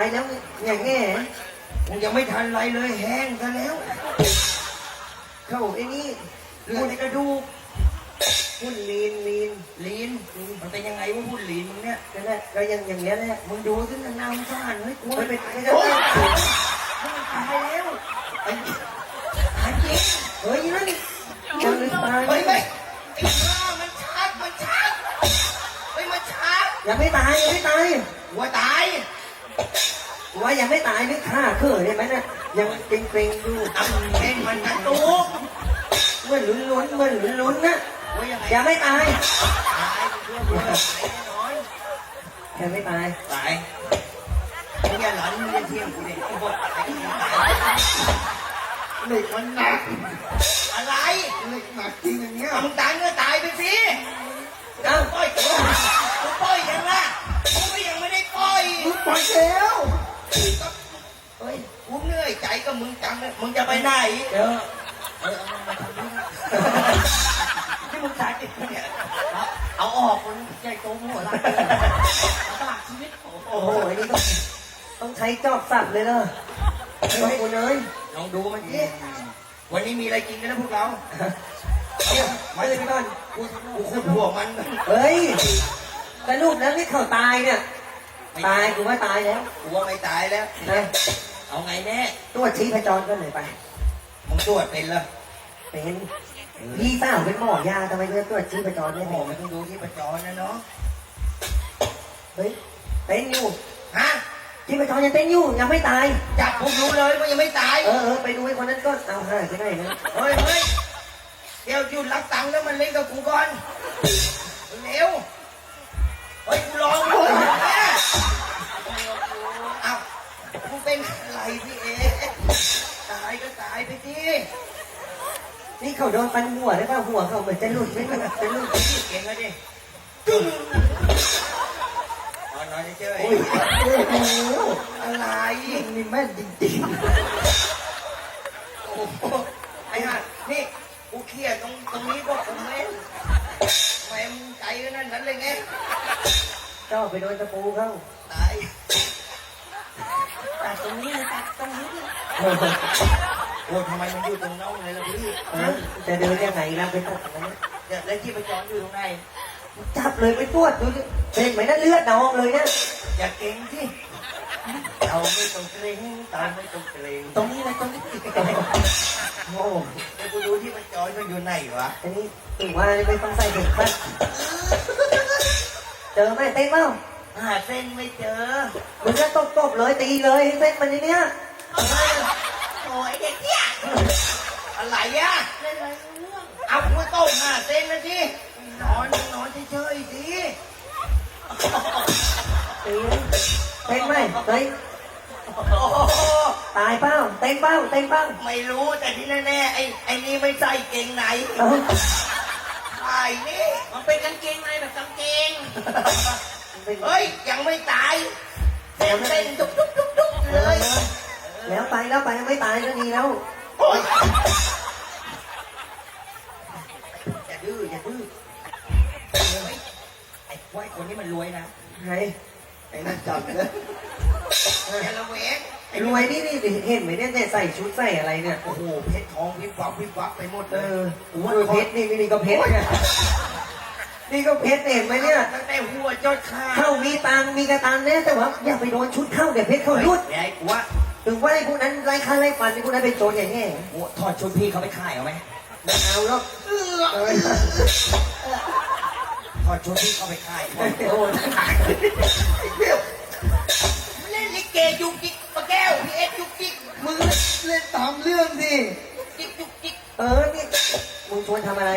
ไปแล้วอย่างแง่มึงยังไม่ทันไรเลยแห้งซะแล้ว เข้าไอ้นี่เลือดในกระดูกหุ่นลีนลีนลีนมันเป็นยังไงวะพูดลีนมึงเนี่ยนั่นแหละก็ยังอย่างเงี้ยแหละมึงดูสินางๆซ่านเฮ้ยกูไม่ไม่เป็เป็นนไม่โอ้ได้ยมันตายแล้วไอ้หายจริงเฮ้ยนั่นยังไม่ตายเฮ้ยไม่ไอ้ข้ามันชักมันชักเฮ้ยมันชักยังไม่ตายยังไม่ตายหัวตาย ว่ายังไม่ตายนึกฆ่าเขื่อได้ไหมเนี่ยยังเกรงๆอยู่เอาเห็นมันกระตุกเมื่อลุ้นลุ้นๆเมื่อลุ้นลุ้นๆนะว่ายังไงยังไม่ตายตายเพื่อนเพื่อนตายแน่นอนยังไม่ตายตายไอ้เนี่ยหลานมึงเรียนเที่ยงกูเนี่ยไอ้บดไอ้ที่ตายเหล็กมันหนักอะไรเหล็กหนักจริงอย่างเงี้ยมึงตายก็ตายไปสิเอ้าปล่อยตัวกูปล่อยยังละกูก็ ยังไม่ได้ปล่อยมึงปล่อยแล้วเฮ้ยกูเหนื่อยใจกับมึงจังเลยมึงจะไปไหนเดี๋ยวเออเอามาทำนี่ที่มึงตายติดเนี่ยเอาออกมันใจโตหัวละตลาดชีวิตโอ้โอ้โหโหอันนี้ต้องต้องใช้จอบสับเลยเนอะไอ้คุณเอ้ยลองดูมันสิวันนี้มีอะไรกินกันนะพวกเราเดี๋ยวมาเลยพี่ต้นกูกูขุดหัวมัน เฮ้ยสรุปแล้วนี่เขาตายเนี่ย ตายกูว่าตายแล้วกูว่าไม่ตายแล้ว นะเอาไงแน่ตัวจชี้พจรก็หน่อยไปมึงตรวจเป็นเหรอเป็นพี่สาวเป็นหมอยาทำไมเลือกตัวจชี้พจรโอ้ไม่โหเป็นมันต้องดูที่ประจรนะเนาะเฮ้ยเต้นอยู่ฮะชี้พจรยังเต้นอยู่ยังไม่ตาย จับผมรู้เลยว่ายังไม่ตายเออเออไปดูไอ้คนนั้นก็เอาหายไปไหนนะเฮ้ยเฮ้ยเดี๋ยวหยุดรับตังค์แล้วมันเล่นกับกูก่อนเร็วเฮ้ยกูรอมึง เป็นอะไรพี่เอตายก็ตายไปสินี่เขาโดนฟันหัวได้ป่ะหัวเขาเหมือนจะหลุดไม่หลุดจะหลุดเก่งแล้วดิจุ้งนอนนอนเฉยโอ้ยโอ้โหอะไรนี่แม่นจริงโอ้โหไอ้ห่านี่กูเครียดตรงตรงนี้ก็ผมเล่นแหมมึงใจนาดนั้นเลยไงเจ้าไปโดนตะปูเข้า ตายตัดตรงนี้เลยตัดตรงนี้เลยเออโอ้ทำไมมันอยู่ตรงน้องเลยล่ะพี่เออจะเดินยังไงล่ะไปตัดตรงนั้นเดี๋ยวแล้วที่ประจรอยู่ตรงไหนจับเลยไปตรวจดูสิเป็นไหมนั่นเลือดนองเลยเนี่ยอย่าเก่งที่เราไม่ต้องเกรงตาไม่ต้องเกรงตรงนี้เลยตรงนี้โอ้โหเดี๋ยวกูดูที่ประจรมันอยู่ไหนวะอันนี้ถือว่าไม่ต้องใส่เด็กปั๊บเจอไหมเต้นเปล่า หาเส้นไม่เจอมึงก็ตบตบๆเลยตีเลยเส้นมันนี่เนี่ยเฮ้ยโอ้ยเด็กเนี่ยอะไรอะเล่นอะไรเรื่องเอากูตบหาเส้นนะสินอนนอนเฉยๆสิตีเต้นไหมเฮ้ยโอ้โหตายเปล่าเต้นเปล่าเต้นเปล่าไม่รู้แต่ที่แน่ๆไอ้ไอ้นี่ไม่ใส่เกงในเอ้าไอ้นี่มันเป็นกางเกงในแบบกางเกง เป็นเฮ้ย ยังไม่ตายเต้นเต้นดุ๊กดุ๊กดุ๊กดุ๊กเอเลอยแล้วไปแล้วไปไม่ตายก็ดีแล้วโอ๊ยอย่าดื้ออย่าดื้อเฮ้ยไอ้พวกไอ้คนนี้มันรวยนะไงไอ้นั่นจับเลยอย่าละเวงไอ้รวยนี่นี่เห็นไหมเนี่ยเนี่ยใส่ชุดใส่อะไรเนี่ยโอ้โหเพชรทองวิบวับวิบวับไปหมดเอเลยอโอ้โหเพชรนี่นี่ก็เพชรเนี่ย นี่ก็เพชรเห็นไหมเนี่ย ตั้งแต่หัวจดขาเข้ามีตังค์มีกระตังเนี่ยแต่ว่าอย่าไปโดนชุดเข้าเดี๋ยวเพชรเขารุดไอ้กูว่าถึงว่าไอ้พวกนั้นไร้ค่าไร้ฟันไอ้พวกนั้นเป็นโจรอย่างแง่โอ้ถอดชุดพี่เขาไปขายเอาไหมไม่เอาหรอกเออถอดชุดพี่เขาไปขายโอ้ยเล่นลิเกยุกจิกปะแก้วพี่เอ็ดยุกจิกมึงเล่นตามเรื่องสิจิกยุกจิกเออนี่มึงชวนทำอะไร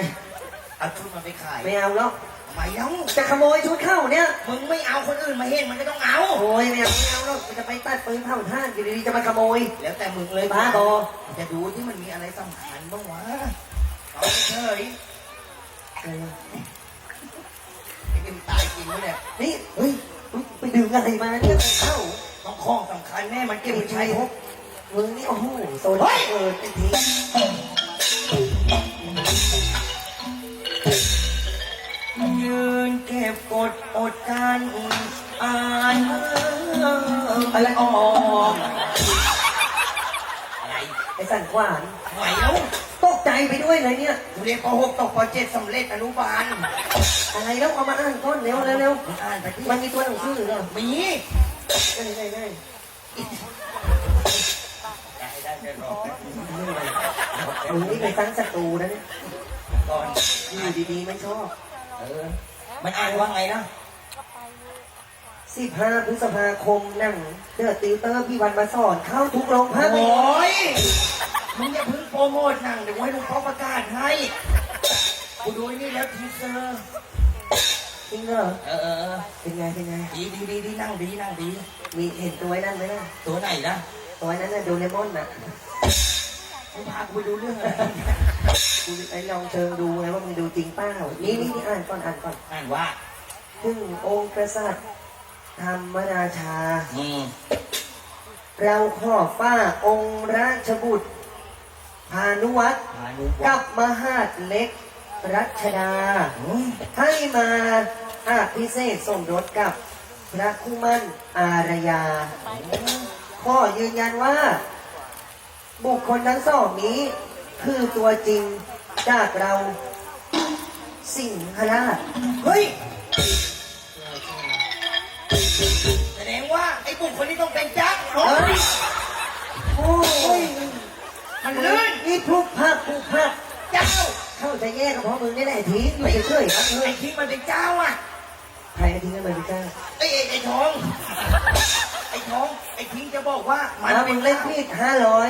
เอาชุดมาไปขายไม่เอาหรอกทำไมเล่าจะขโมยชุดเข้าเนี่ยมึงไม่เอาคนอื่นมาเห็นมันก็ต้องเอา โอ้ยไม่เอาไม่เอาหรอกจะไปตัดปืนเผาท่านอยู่ดีๆจะมาขโมย แล้วแต่มึงเลยบ้าบอ จะดูที่มันมีอะไรสำคัญบ้างวะเอาเฉยเออไอ้กินตายจริงวะเนี่ยนี่เฮ้ยไปดึงอะไรมาเนี่ยเข้าต้องข้องสำคัญแน่มันเก็บไว้ใช้พกมึงนี่โอ้โหโซนเออจริงยืนเก็บกดอดกันอ่านเมื่อะไรอ๋ออะไรไอ้สันขวานไหวแล้วตกใจไปด้วยเลยเนี่ยกูเรียนป .6 ตกป .7 สำเร็จอนุบาลอะไรแล้วเอามาอ่านก้อนเร็วเร็วเร็วมึงอ่านไปที่มันมีตัวหนังสือเหรอมีได้ได้ได้ได้ได้ได้รอมึงนี่ไปตั้งศัตรูนะเนี่ยก่อนอยู่ดีๆไม่ชอบ เออ มันอ่านว่าไงนะ15พฤษภาคมหนั่งเดอะติวเตอร์พี่วันมาสอนเข้าทุกโรงภาพโอยนตร์้ยมึงอย่าเพิ่งโปรโมทหนังเดี๋ยวให้ลุงพ่อประกาศให้กูดูไอ้นี่แล้วทีเซอร์จริงเหรอเออเออเออเป็นไงเป็นไงดีดีดีดีนั่งดีนั่งดีมีเห็นตัวไอ้นั่นไหมล่ะตัวไหนนะตัวไอ้นั้นน่ะโดเรมอนน่ะ มึงพากูไปดูเรื่องอะไรกูไอ้ลองเชิงดูไงว่ามึงดูจริงเปล่านี่นี่นี่อ่านก่อนอ่านก่อนอ่านว่าซึ่งองค์กษัตริย์ธรรมราชา อืมเราขอฝ้าองค์ราชบุตรพานุวัตรพานุกัวับฒน์มหาดเล็ก รัชดา อืมให้มาอาพิเศษสมรสกับพระคู่มั่นอารยา ข้อยืนยันว่า บุคคลทั้งสองนี้ คือตัวจริงจากเราสิงหราชเฮ้ยแสดงว่าไอ้บุคคลนี้ต้องเป็นจักรเฮ้ยโอ้ยมันลื่นนี่พลุกพลักพลุกพลักเจ้าเข้าใจแย่ก็เพราะมึงนี่แหละทิ้งอยู่เฉยๆครับเฮ้ไอ้ยที่มันเป็นเจ้าอะใครทิ้งกันมาพี่จ้าไอ้ไอ้ไอ้ทองไอ้ทองไอ้ทิ้งจะบอกว่ามันเอาเป็มึนงเล่นผิดห้าร้อย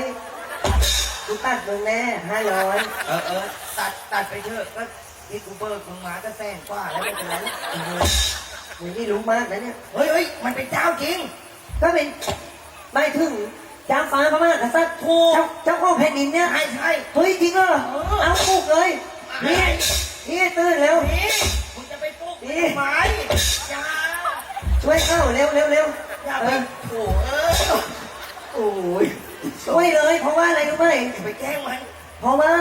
กูตัดมึงแน่ห้าร้อยเออเออตัดตัดไปเถอะก็ที่กูเบิกมึงมาก็แสนกว่าแล้วไม่เป็นไรมึงนี่รู้มากนะเนี่ยเฮ้ยเฮ้ยมันเป็นเจ้าจริง ก็เป็นไม่ถึงจ้าฟ้าพม่ากษัตริย์ถูกเจ้าเจ้าพ่อแผ่นดินเนี่ยใช่ใช่เฮ้ยจริงเหรอเอาปลุกเลยนี่นี่ตื่นเร็วนี่มึงจะไปปลุกนี่ทำไมจ้าช่วยเข้าเร็วเร็วเร็วอย่าเอไปอโถ่เออโอ้ย ช่วยเลย เพราะว่าอะไรรู้ไหมอย่าไปแกล้งมัน เพราะว่า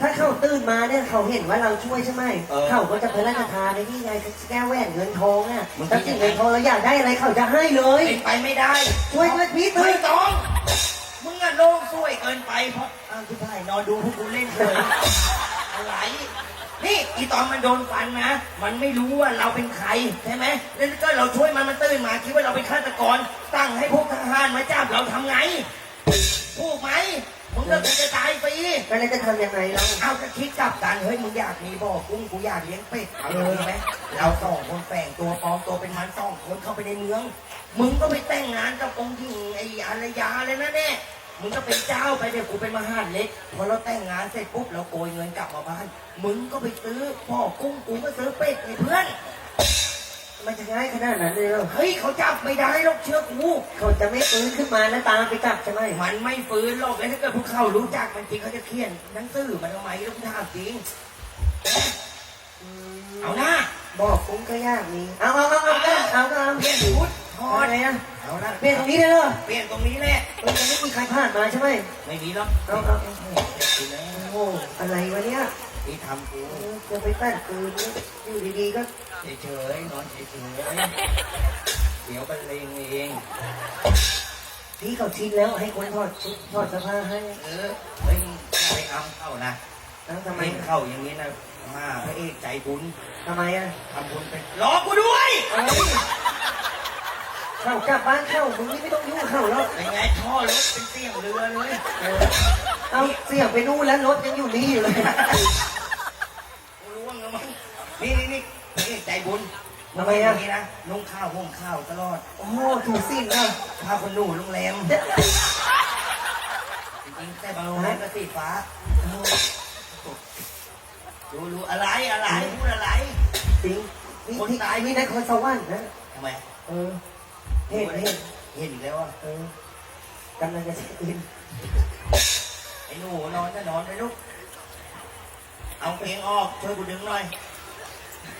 ถ้าเขาตื่นมาเนี่ยเขาเห็นว่าเราช่วยใช่ไหมเออเขาก็จะพระราชทานในที่ไงแก้วแหวนเงินทองอะมึงคิถ้าดสิ่ยังงไง เงินทองเราอยากได้อะไรเขาจะให้เลย เป็นไปไม่ได้ช่วยด้วยพี่เฮ้ตื่ยนต้องมึงอะโลงสวยเกินไปเพราะอ้าวที่พ่ายนอนดูพวกกูเล่นเลยอะไรนี่อีตอนมันโดนฟันนะ มันไม่รู้ว่าเราเป็นใครใช่ไหมแล้วก็เราช่วยมันมันตื่นมาคิดว่าเราเป็นฆาตกร ตั้งให้พวกทหารมาจับเราทำไง ถูกไหมมึงก็คงจะตายฟรีก็เลยจะทำยังไงเรา เอาจะคิดกลับกันเฮ้ยมึงอยากมีบ่อกุ้งกูอยากเลี้ยงเป็ดเอาอย่างนี้ไหมเราสองคนแฝงตัวปลอมตัวเป็นมันสองคนเข้าไปในเมือง มึงก็ไปแต่งงานกับองค์หญิงไอ้อารยาเลยนะเนี่ยมึงก็เป็นเจ้าไปเดี๋ยวกูเป็นมหาดเล็กพอเราแต่งงานเสร็จปุ๊บเราโกยเงินกลับมาบ้าน มึงก็ไปซื้อพ่อกุ้งกูก็ซื้อเป็ดไอ้เพื่อน มันจะง่ายขนาดนั้นเลยเหรอเฮ้ยเขาจับไม่ได้หรอกเชื่อกูเขาจะไม่ฟื้นขึ้นมาแล้วตามไปจับใช่ไหมมันไม่ฟื้นหรอกแล้วถ้าเกิดพวกเขารู้จักมันจริงเขาจะเขียนหนังสือมันทำไมลูกถามจริงอืมเอาหน้าบอกคุ้มก็ยากมีเอาเอาเอาเอาเอาเอาเอาเปลี่ยนชุดถอพอดเลยนะเอาละเปลี่ยนตรงนี้เลยเหรอเปลี่ยนตรงนี้แหละมันจะไม่มีใครผ่านมาใช่ไหมไม่มีหรอกเอาเอาเอากูแล้วโอ้โหอะไรวะเนี่ยที่ทำกูเออจะไปตั้งปืนอยู่ดีๆก็ เฉยๆนอนเฉยๆเดี๋ยวบรรเลงเองพี่เขาชินแล้วให้คนถอดชุดถอดเสื้อผ้าให้เออเฮ้ยอย่าไปอำเข้านะแล้วทำไมไม่เข้าอย่างนี้นะมาพระเอกใจบุญทำไมอะทำบุญเป็นรอกูด้วยเอ้ยเข้ากลับบ้านเข้ามึงนี่ไม่ต้องยุ่งเข้าแล้วเป็นไงท่อรถเป็นเสียงเรือเลย เออเอาเสียงไปนู่นแล้วรถยังอยู่นี่อยู่เลย กูรู้ว่ามั้งนี่นี่นี่พระเอกใจ บุญทำไมอะนี่นะนุ่งข้าวห่มข้าวตลอดโอ้โหถูกสิ้นนะพาคนหนูโรงแรมจริงๆแต่บางโรงแรมก็สีฟ้ารู้รู้อะไรอะไรพูดอะไร จริงนี่คนที่ตาย นี่นครสวรรค์นะ ทำไมเออเห็นเห็นเห็นอีกแล้วอะเออกำลังจะเช็คอินไอ้หนูนอนจะนอนไปลูกเอาเพลงออกช่วยกูดึงหน่อย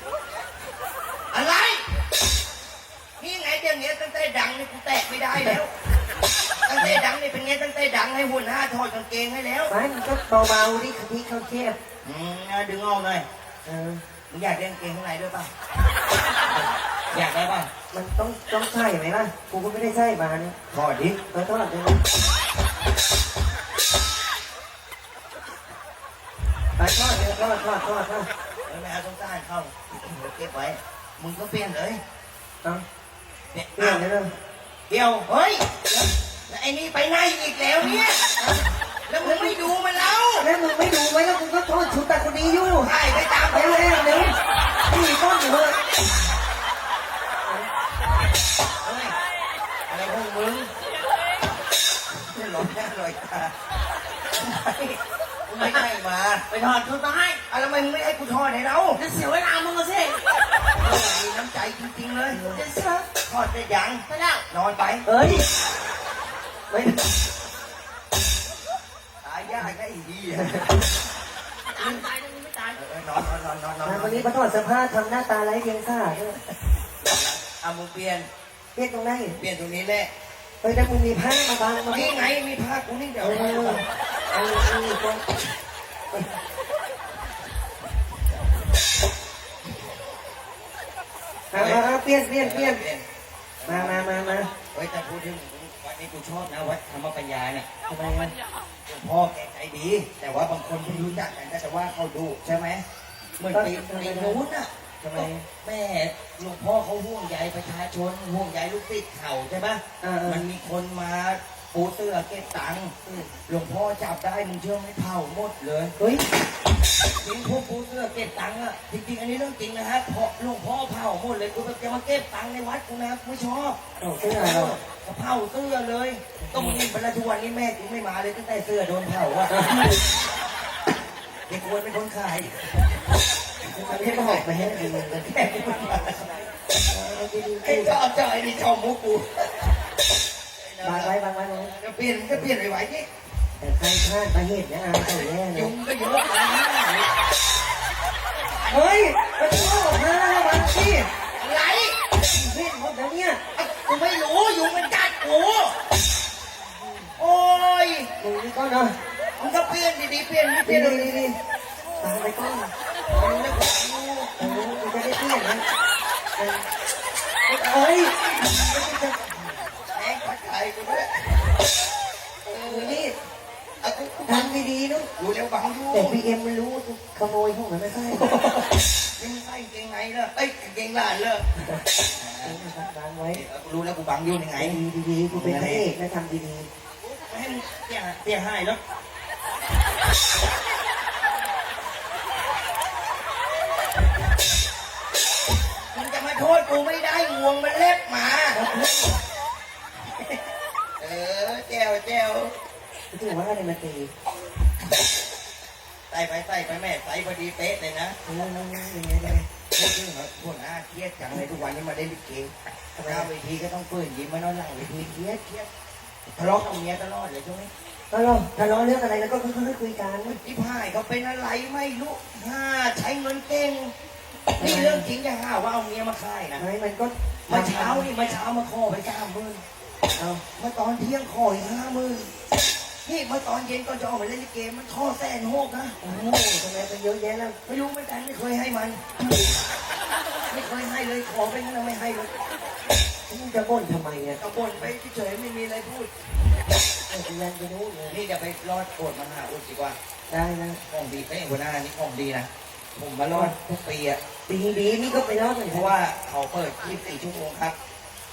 อะไร นี่ไงเดี๋ยวนี้ตั้งแต่ดังนี่กูแตะไม่ได้แล้วตั้งแต่ดังนี่เป็นไงตั้งแต่ดังให้หุ่นห้าถอดกางเกงให้แล้วไม่มันก็เบาๆดิที่เขาแคบอืมเอาดึงออกหน่อยเออมึงอยากเล่นเกงข้างในด้วยป่ะอยากได้ป่ะมันต้องต้องใช่ไหมล่ะกูก็ไม่ได้ใช่มาเนี่ยถอดดิเออทอดเลยนะไปทอดเลยทอดทอดทอดทอดเออไม่เอาสงสารเข้าเก็บไว้มึงก็เปลี่ยนเลย เอา เนี่ยเปลี่ยนเลยเนอะเดี๋ยวเฮ้ยแล้วไอ้นี่ไปไหนอีกแล้วเนี่ยแล้วมึงไม่ดูมันแล้วแล้วมึงไม่ดูไว้แล้วกูก็ทอดชุดแต่คนนี้อยู่ใช่ไปตามเร็วเร็วเร็วพี่ต้นอยู่เลยเฮ้ยอะไรพวกมึงไม่หลอกหน้าหลอยตาไม่ให้มาไปถอดชุดมาให้อะแล้วทำไมมึงไม่ให้กูทอดให้เราจะเสียเวลามึงก็สิเออมีน้ำใจจริงๆเลยจะเสีย ทอดได้ยังไปแล้วนอนไปเอ้ยไม่ตายยากนะไอ้ดีอะตายตายมึงไม่ตายเออนอนนอนนอนนอนนอนวันนี้มาทอดเสื้อผ้าทำหน้าตาไร้เดียงสาด้วยเอามึงเปลี่ยนเรียกตรงไหนเปลี่ยนตรงนี้แหละเฮ้ยถ้ามึงมีผ้ามาบังมานี่ไงมีผ้ากูนี่เดี๋เอยวอเอาเอาตรงมามามาเปลี่ยนเปลี่ยนเปลี่ยน มามามามาเฮ้ยแต่พูดถึงวัดนี้กูชอบนะวัดธรรมปัญญาเนี่ยทำไมมันหลวงพ่อแกใจดี แต่ว่าบางคนไม่รู้จักกันก็จะว่าเขาดูใช่ไหมเหมือนปีปีนู้นน่ะทำไมแม่หลวงพ่อเขาห่วงใยประชาชนห่วงใยลูกศิษย์เขาใช่ปะเออเออมันมีคนมาปูเสื้อเก็บตังค์หลวงพ่อจับได้มึงเชื่อไหมเผาหมดเลยเฮ้ย จริงพวกปูเสื้อเก็บตังค์อะจริงๆอันนี้เรื่องจริงนะฮะเพราะหลวงพ่อเผาหมดเลยกูจะมาเก็บตังค์ในวัดกูนะไม่ชอบเอาเสื้อเราก็เผาเสื้อเลย ต้องมีบรรทุกวันนี้แม่กูไม่มาเลยตั้งแต่เสื้อโดนเผาอะเด็กควรเป็นคนขายอันนี้บอกไปให้ดีเลยแม่กูไม่มาไอ้ชอบใจนี่ชอบมุกกู บางไว้บางไว้บางไว้ จะเปลี่ยนก็เปลี่ยนไหวๆนี่ แต่ใครพลาดไปเหตุเนี่ยอายเขาแย่เลยุยงก็เยอะไปนะเฮ้ยมันโง่มาบางที่อะไรเล่นหมดแล้วเนี่ยกูไม่รู้ยุงมันกัดกูโอ้ยมึงนี่ก็เนาะมึงก็เปลี่ยนดีๆเปลี่ยนเปดีลี่ยนดีดีดีตามไปก่อน แต่พีเอ็มมันรู้ว่ากูขโมยพวกมันไม่ใช่ยังใส่เกงในเลยเอ้ยเกงหลานเลยบางไว้กูรู้แล้วกูบังอยู่ยังไงดีดีดีกูเป็นพระเอกนะทำดีดีไม่ให้มึงเสียเสียหายแล้วมึงจะมาโทษกูไม่ได้งวงมันเล็บหมา เออแจวแจวกูถือว่าอะไรมาตี ใส่ไปใส่ไปแม่ใส่พอดีเป๊ะเลยนะเอออย่างเงี้ยเลยพูดถึงแบบพวกน้าเครียดจังเลยทุกวันนี้มาได้ลิเกหน้าเวทีก็ต้องเปิดยิ้มมานอนหลังเวทีเครียดเครียดทะเลาะกับเมียตลอดเลยช่วงนี้ทะเลาะทะเลาะเรื่องอะไรแล้วก็ค่อยๆคุยกันที่พ่ายเขาเป็นอะไรไม่รู้ห้าใช้เงินเก่งนี่เรื่องจริงจะห้าว่าเอาเมียมาค่ายนะไอ้มันก็เมื่อเช้านี่เมื่อเช้ามาขอไปเก้าหมื่นเอาเมื่อตอนเที่ยงขออีกห้าหมื่น นี่เมื่อตอนเย็นก็จะออกมาเล่นลิเกมันขอแสนหกนะโอ้โหทำไมเป็นเยอะแยะแล้วไม่รู้เหมือนกันไม่เคยให้มัน ไม่เคยให้เลยขอไปงั้นไม่ให้เลยมึงจะบ่นทำไมอะกระบ่นไปเฉยๆไม่มีอะไรพูดไอ้ยันไปนู้นเลยนี่จะไปรอดโกรธมหาอุดดีกว่า ได้นะของดีเป้หัวหน้านี่ของดีนะผมมารอดทุกปีอะดีดีนี่ก็ไปรอดเหมือนเพกันราะว่าเขาเปิด 24 ชั่วโมงครับ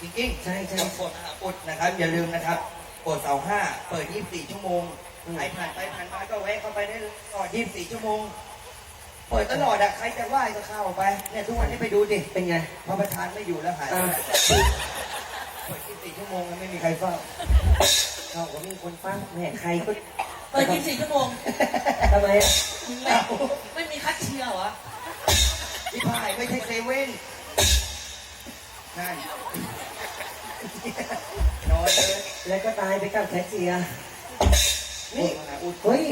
จริงๆใช่ใช่ต้องกดมหาอุดนะครับ อย่าลืมนะครับ กดเสาห้าเปิด 24 ชั่วโมงใครผ่านไปผ่านมาก็แวะเข้าไปได้เลยตลอด 24 ชั่วโมง เปิดตลอดอะใครจะไหว้ก็เข้าไปเนี่ยทุกวันนี้ไปดูดิเป็นไงพระประธานไม่อยู่แล้วหายไปอ่าเปิด 24 ชั่วโมงแล้วไม่มีใครเฝ้าเราก็มีคนฟังแหมใครก็เปิด24ชั่วโมงทำไมอะไม่ไม่มีคัดเชียร์เหรอพี่พายไม่ใช่เซเว่นนั่น นอนเลยแล้วก็ตายไปกับแคชเชียร์นี่นี่อุดเฮ้ย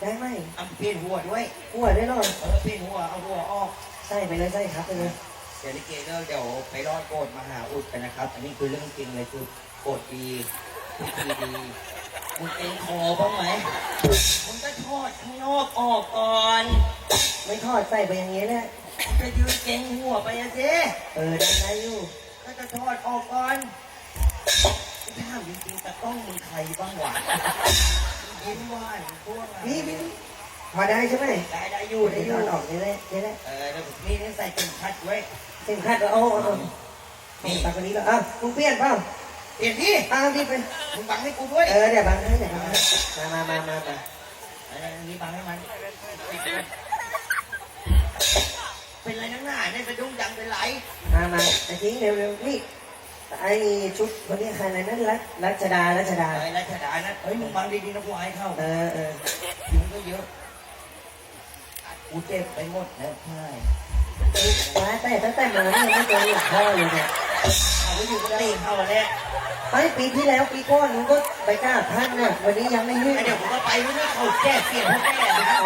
ได้ไหมอัมเพียนหัวด้วยหัวได้หรอเออเพียนหัวเอาหัวออกใส่ไปเลยใส่ครับไปเลยเดี๋ยวลิเกเลิกเดี๋ยวไปรอดโกดมหาอุดกันนะครับ อันนี้คือเรื่องจริงเลยคือโกดดีพิธีดีมึงเองคอบ้างไหมมึงก็ทอดข้างนอกออกก่อน ไม่ทอดใส่ไปอย่างนี้แหละจะยืนเก่งหัวไปอะเจ๊เออได้ได้อยู่ ก็จะถอดออกก่อนถามจริงๆแต่ต้องมึงใครบ้างวะยิ้มหวานพวกอะนี่นี่นี่พอได้ใช่ไหมได้ได้ออยู่ยู่ได้ได้ออยู่ยู่ออกนี่แหละนี่แหละเออแล้วนี่นี่ใส่เข็มขัดไว้เส้นคาดว่าโอ้โอ้นี่ตักคนนี้แล้วอ้าวมึงเปลี่ยนเปล่าเปลี่ยนที่อ้าวรีบไป มึงบังให้กูด้วยเออเดี๋ยวบังให้เดี๋ยวบังให้มามามามามาอันนี้บังให้มัน เป็นไรนักหนาเนี่ยไปดุ้งดังเป็นไรมามาไอ้ทิ้งเร็วเร็วนี่ไอ้ชุดคนนี้ใครอะไรนั่นรัชรัชดารัชดาเฮ้ยรัชดานะเฮ้ยมึงบังดีๆนะกูอายเข้าเออเออยุงก็เยอะกูเจ็บไปหมดแล้วใช่ว้าแต่ตั้งแต่มาเนี่ยไม่เคยหลับพ่อเลยเนี่ยเอาไปอยู่ก็ตีเข้าแล้วไปปีที่แล้วปีก่อนมึงก็ไปกล้าพันน่ะวันนี้ยังไม่ให้เดี๋ยวผมก็ไปไม่ได้เขาแก้เปลี่ยนเขาแก้นะ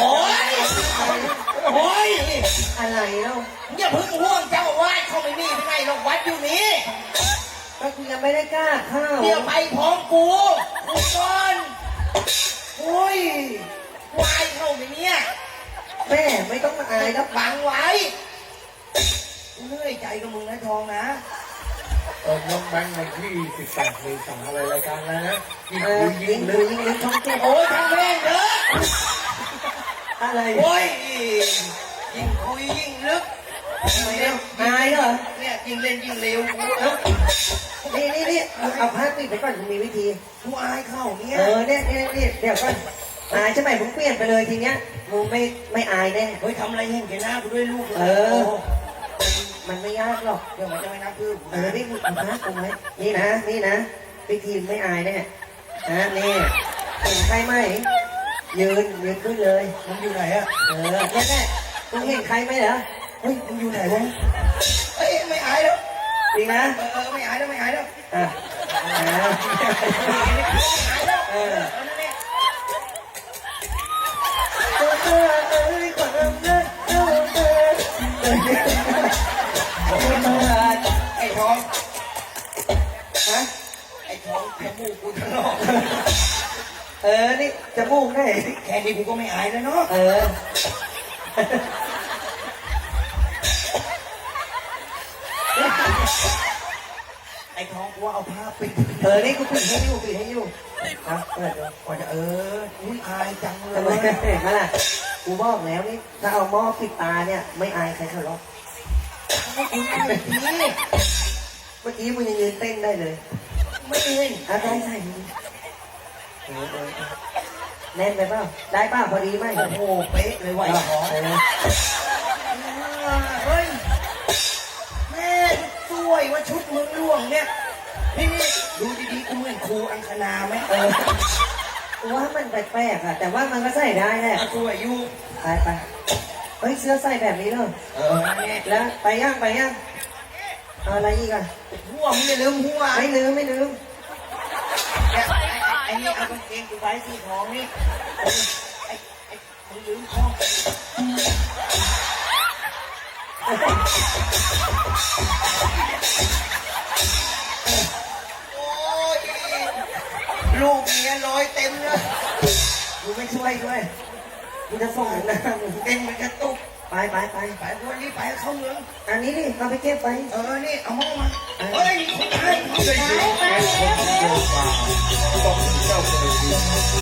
โอ้ยโอ้ย อะไรแล้วอย่าเพิ่งห่วงเจ้าอาวาดเขาไม่มีที่ไหนหรอกวัดอยู่นี้ก็กูยังไม่ได้กล้าเข้าเดี๋ยวไปพร้อมกูกูก่อนโอ้ยวายเข้าไปเนี่ยแม่ไม่ต้องมาอายแล้วบังไว้กูเหนื่อยใจกับมึงนะทองนะตอนน้องแบงค์วันที่18เมษายนอะไรรายการแล้วนะยิงเอปือนยิยิงงเลดูยยิงลึกท้องเจ็บโอ้ยทางแม่งเถอะอะไรโอ้ย ยิ่งคุยยิ่งลึกยิ่งเล่นอายเหรอ เนี่ยยิ่งเล่นยิ่งเร็วกูนี่นี่นี่เอาผ้าปิดไปก่อนมึงมีวิธี กูอายเข้าเนี่ยเออเนี่ยเนี่ยเนี่ยเดี๋ยวก่อนอายใช่ไหมมึงเปลี่ยนไปเลยทีเนี้ยมึงไม่ไม่อายแน่เฮ้ยทำอะไรเห็นแกหน้ากูด้วยลูกเออ มันไม่ยากหรอกเดี๋ยวมันจะไม่นับพืชเออนี่มึงเอาผ้ากูไหมนี่นะ นี่นะ วิธีไม่อายแน่นะนี่เห็นใครไหมยืนยืนขึ้นเลยมึงอยู่ไหนอะเออเนี่ยแน่ มึงเห็นใครไหมเหรอเฮ้ยมึงอยู่ไหนวะเฮ้ยไม่อายแล้วดีนะเออเออไม่อายแล้วไม่อายแล้วอะอ่าไม่อายแล้วเออเอานั่นแหละตัวเธอเอ้ยความรักเราเธอเอ้ยมาไอ้ทองฮะไอ้ทองจมูกกูทะลอกเออนี่จมูกได้แค่นี้กูก็ไม่อายแล้วเนาะ เออ ไอ้ทองกูว่า เอาผ้าปิดเออ นี่กูปิดให้อยู่ปิดให้อยู่ครับเปิดดูก่อนจะเอออุ้ยอายจังเลทำไมยเห็นไหมล่ะกูบอกแล้วนี่ ถ้าเอาหม้อปิดตาเนี่ย ไม่อายใครเขาหรอกให้คุณอายทีเมื่อกี้มึงยังยืนเต้นได้เลย ไม่เห็นอะได้ได้มึงเออเออเออแน่นไปเปล่าได้เปล่าพอดีไหมโอ้โหเป๊ะเลยว่ะไอ้ทองเออเฮ้ยแม่สวยว่าชุดเมืองหลวงเนี่ยนี่นี่ ดูดีๆกูเหมือนครูอังคณาไหมเออกูว่ามันแปลกๆอะแต่ว่ามันก็ใส่ได้แหละเอาสวยอยู่ไปไปเฮ้ยเสื้อใส่แบบนี้เลยเออนั่นแหละแล้วไปย่างไปย่างเอาอะไรอีกอะหัวมึงอย่าลืมหัวไม่ลืมไม่ลืมเนี่ยไอ้ไอ้นี่เอากางเกงกูไว้สีทองนี่ไอ้ไอ้ไอ้มึงลืมของโอ้ย ลูกเมียลอยเต็มเลยกูไม่ช่วยด้วยกูจะส่งหน้ามึงเต็มมันกระตุกไปไปไปไปวันนี้ไปเข้าเมืองอันนี้นี่เอาไปเก็บไป เออ นี่เอามามาเฮ้ยคนไทยได้ยินแค่คนเดียวมาต้องเจ้าคนเดียว